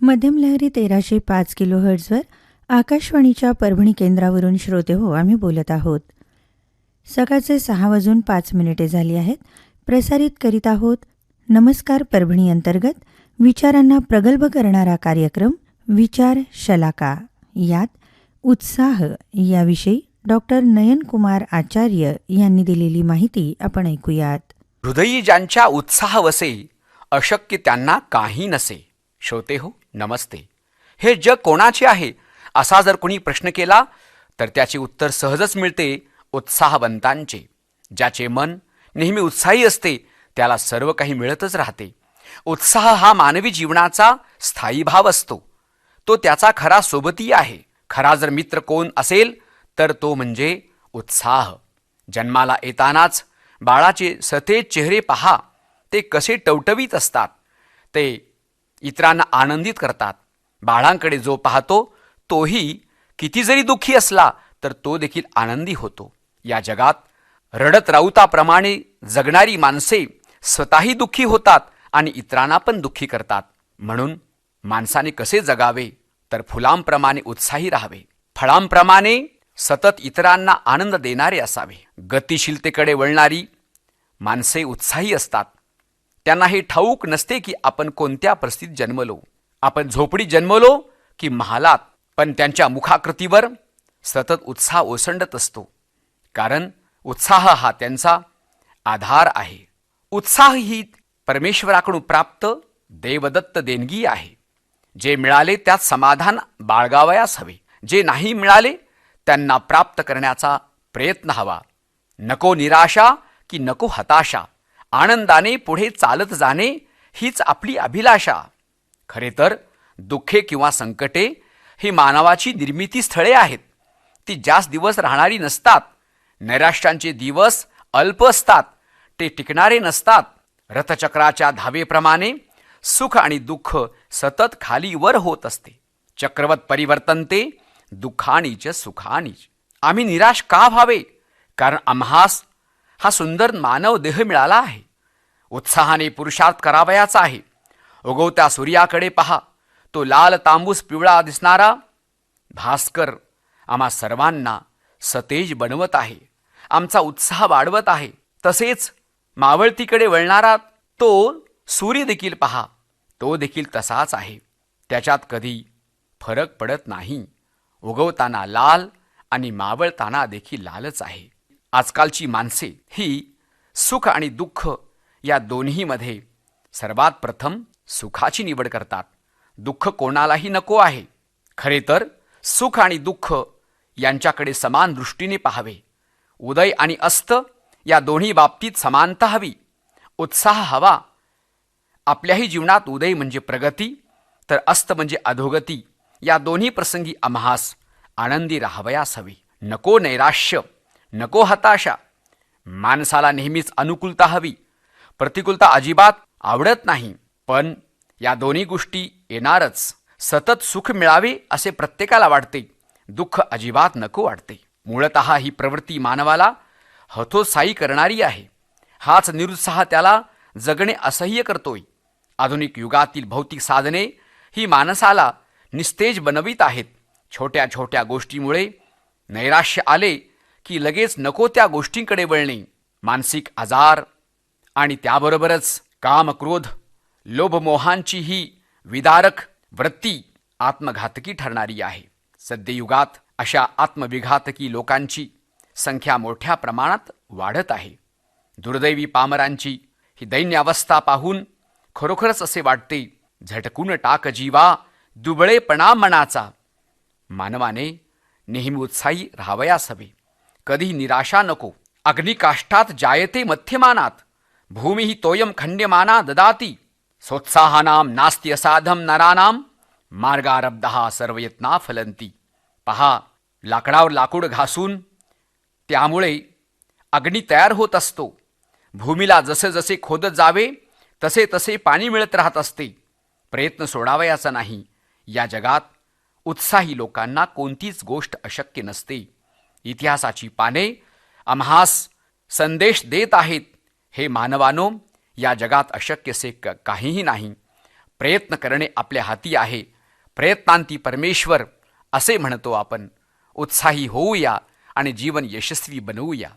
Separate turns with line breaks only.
मध्यम लहरी तेराशे पाच किलो हर्ट्झवर आकाशवाणीच्या परभणी केंद्रावरून श्रोते हो आम्ही बोलत आहोत. सकाळचे सहा वाजून पाच मिनिटे झाली आहेत. प्रसारित करीत आहोत नमस्कार परभणी अंतर्गत विचारांना प्रगल्भ करणारा कार्यक्रम विचार शलाका. यात उत्साह याविषयी डॉक्टर नयनकुमार आचार्य यांनी दिलेली माहिती आपण ऐकूयात.
हृदयी ज्यांच्या उत्साह वसे अशक्य त्यांना काही नसे. श्रोते हो नमस्ते. हे जग कोणाचे आहे? असा जर कोणी प्रश्न केला तर त्याचे उत्तर सहजच मिळते उत्साहवंतांचे. ज्याचे मन नेहमी उत्साही असते त्याला सर्व काही मिळतच राहते. उत्साह हा मानवी जीवनाचा स्थायी भाव असतो. तो त्याचा खरा सोबती आहे. खरा जर मित्र कोण असेल तर तो म्हणजे उत्साह. जन्माला येतानाच बाळाचे सतेज चेहरे पहा. ते कसे टवटवीत असतात. ते इतरांना आनंदित करतात. बाळांकडे जो पाहतो तोही किती जरी दुःखी असला तर तो देखील आनंदी होतो. या जगात रडत राऊताप्रमाणे जगणारी माणसे स्वतःही दुःखी होतात आणि इतरांना पण दुःखी करतात. म्हणून माणसाने कसे जगावे तर फुलांप्रमाणे उत्साही राहावे. फळांप्रमाणे सतत इतरांना आनंद देणारे असावे. गतिशीलतेकडे वळणारी माणसे उत्साही असतात. त्यांना हे ठाऊक नसते की आपण कोणत्या परिस्थितीत जन्मलो. आपण झोपडी जन्मलो की महालात पण त्यांच्या मुखाकृतीवर सतत उत्साह ओसंडत असतो. कारण उत्साह हा त्यांचा आधार आहे. उत्साह ही परमेश्वराकडून प्राप्त देवदत्त देणगी आहे. जे मिळाले त्यात समाधान बाळगावयास हवे. जे नाही मिळाले त्यांना प्राप्त करण्याचा प्रयत्न हवा. नको निराशा की नको हताशा. आनंदाने पुढे चालत जाणे हीच आपली अभिलाषा. खरे तर दुःखे किंवा संकटे ही मानवाची निर्मिती स्थळे आहेत. ती जास्त दिवस राहणारी नसतात नैराश्यांचे दिवस अल्प असतात ते टिकणारे नसतात. रथचक्राच्या धावेप्रमाणे सुख आणि दुःख सतत खाली वर होत असते. चक्रवत परिवर्तन ते दुःखानीच सुखानीच. आम्ही निराश का व्हावे? कारण आम्हास हा सुंदर मानव देह मिळाला आहे. उत्साहाने पुरुषार्थ करावयाचा आहे. उगवत्या सूर्याकडे पहा. तो लाल तांबूस पिवळा दिसणारा भास्कर आम्हा सर्वांना सतेज बनवत आहे. आमचा उत्साह वाढवत आहे. तसेच मावळतीकडे वळणारा तो सूर्य देखील पहा. तो देखील तसाच आहे. त्याच्यात कधी फरक पडत नाही. उगवताना लाल आणि मावळताना देखील लालच आहे. आजकालची माणसे ही सुख आणि दुःख या दोन्हीमध्ये सर्वात प्रथम सुखाची निवड करतात. दुःख कोणालाही नको आहे. खरे तर सुख आणि दुःख यांच्याकडे समान दृष्टीने पाहावे. उदय आणि अस्त या दोन्ही बाबतीत समानता हवी. उत्साह हवा. आपल्याही जीवनात उदय म्हणजे प्रगती तर अस्त म्हणजे अधोगती. या दोन्ही प्रसंगी आम्हास आनंदी राहावयास हवी. नको नैराश्य नको हताशा. माणसाला नेहमीच अनुकूलता हवी. प्रतिकूलता अजिबात आवडत नाही. पण या दोन्ही गोष्टी येणारच. सतत सुख मिळावे असे प्रत्येकाला वाटते. दुःख अजिबात नको वाटते. मूळत ही प्रवृत्ती मानवाला हतोत्साही करणारी आहे. हाच निरुत्साह त्याला जगणे असह्य करतोय. आधुनिक युगातील भौतिक साधने ही माणसाला निस्तेज बनवित आहेत. छोट्या छोट्या गोष्टीमुळे नैराश्य आले की लगेच नको त्या गोष्टींकडे वळणे. मानसिक आजार आणि त्याबरोबरच काम क्रोध लोभमोहांची ही विदारक वृत्ती आत्मघातकी ठरणारी आहे. सद्ययुगात अशा आत्मविघातकी लोकांची संख्या मोठ्या प्रमाणात वाढत आहे. दुर्दैवी पामरांची ही दैन्यावस्था पाहून खरोखरच असे वाटते झटकून टाक जीवा दुबळेपणा मनाचा. मानवाने नेहमी उत्साही राहावयास हवे. कधी निराशा नको. अग्निकाष्ठात जायते मध्यमानात भूमी ही तोयम ददाति। ददाती नास्ति नास्ती असाधम नरानाम सर्वयत्ना फलंती पहा लाकडावर लाकूड घासून त्यामुळे अग्नी तयार होत असतो। भूमीला जसे जसे खोदत जावे तसे तसे पाणी मिळत राहत असते। प्रयत्न सोडावयाचा नाही। या जगात उत्साही लोकांना कोणतीच गोष्ट अशक्य नसते। इतिहासाची पाने आम्हास संदेश देत आहेत। हे मानवानो या जगात अशक्यसे क काहीही नाही. प्रयत्न करणे आपल्या हाती आहे. प्रयत्नांती परमेश्वर असे म्हणतो आपण. उत्साही होऊया आणि जीवन यशस्वी बनवूया.